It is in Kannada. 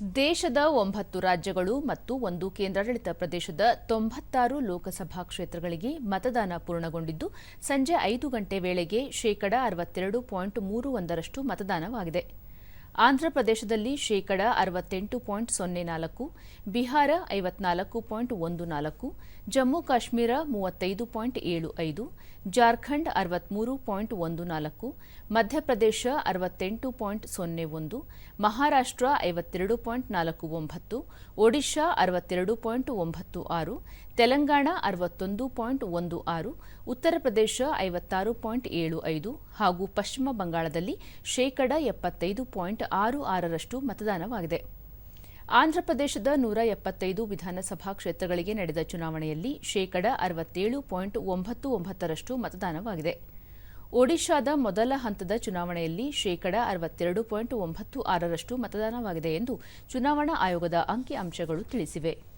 ದೇಶದ ಒಂಬತ್ತು ರಾಜ್ಯಗಳು ಮತ್ತು ಒಂದು ಕೇಂದ್ರಾಡಳಿತ ಪ್ರದೇಶದ ತೊಂಬತ್ತಾರು ಲೋಕಸಭಾ ಕ್ಷೇತ್ರಗಳಿಗೆ ಮತದಾನ ಪೂರ್ಣಗೊಂಡಿದ್ದು, ಸಂಜೆ ಐದು ಗಂಟೆ ವೇಳೆಗೆ ಶೇಕಡ ಅರವತ್ತೆರಡು ಪಾಯಿಂಟ್ ಮೂರು ಒಂದರಷ್ಟು ಮತದಾನವಾಗಿದೆ. ಆಂಧ್ರಪ್ರದೇಶದಲ್ಲಿ ಶೇಕಡ ಅರವತ್ತೆಂಟು ಪಾಯಿಂಟ್ ಸೊನ್ನೆ ನಾಲ್ಕು, ಬಿಹಾರ ಐವತ್ನಾಲ್ಕು ಪಾಯಿಂಟ್ ಒಂದು ನಾಲ್ಕು, ಜಮ್ಮು ಕಾಶ್ಮೀರ ಮೂವತ್ತೈದು ಪಾಯಿಂಟ್ ಏಳು ಐದು, ಜಾರ್ಖಂಡ್ ಅರವತ್ಮೂರು ಪಾಯಿಂಟ್ ಒಂದು ನಾಲ್ಕು, ಮಧ್ಯಪ್ರದೇಶ ಅರವತ್ತೆಂಟು ಪಾಯಿಂಟ್ ಸೊನ್ನೆ ಒಂದು, ಮಹಾರಾಷ್ಟ್ರ ಐವತ್ತೆರಡು ಪಾಯಿಂಟ್ ನಾಲ್ಕು ಒಂಬತ್ತು, ಒಡಿಶಾ ಅರವತ್ತೆರಡು ಪಾಯಿಂಟ್ ಒಂಬತ್ತು ಆರು, ತೆಲಂಗಾಣ ಅರವತ್ತೊಂದು ಪಾಯಿಂಟ್ ಒಂದು ಆರು, ಉತ್ತರ ಪ್ರದೇಶ ಐವತ್ತಾರು ಪಾಯಿಂಟ್ ಏಳು ಐದು ಹಾಗೂ ಪಶ್ಚಿಮ ಬಂಗಾಳದಲ್ಲಿ ಶೇಕಡ ಎಪ್ಪತ್ತೈದು ಪಾಯಿಂಟ್ ಆರು ಆರರಷ್ಟು ಮತದಾನವಾಗಿದೆ. ಆಂಧ್ರಪ್ರದೇಶದ ನೂರ ಎಪ್ಪತ್ತೈದು ವಿಧಾನಸಭಾ ಕ್ಷೇತ್ರಗಳಿಗೆ ನಡೆದ ಚುನಾವಣೆಯಲ್ಲಿ ಶೇಕಡ ಅರವತ್ತೇಳು ಪಾಯಿಂಟ್ ಒಂಬತ್ತು ಒಂಬತ್ತರಷ್ಟು ಮತದಾನವಾಗಿದೆ. ಒಡಿಶಾದ ಮೊದಲ ಹಂತದ ಚುನಾವಣೆಯಲ್ಲಿ ಶೇಕಡ ಅರವತ್ತೆರಡು ಪಾಯಿಂಟ್ ಒಂಬತ್ತು ಆರರಷ್ಟು ಮತದಾನವಾಗಿದೆ ಎಂದು ಚುನಾವಣಾ ಆಯೋಗದ ಅಂಕಿಅಂಶಗಳು ತಿಳಿಸಿವೆ.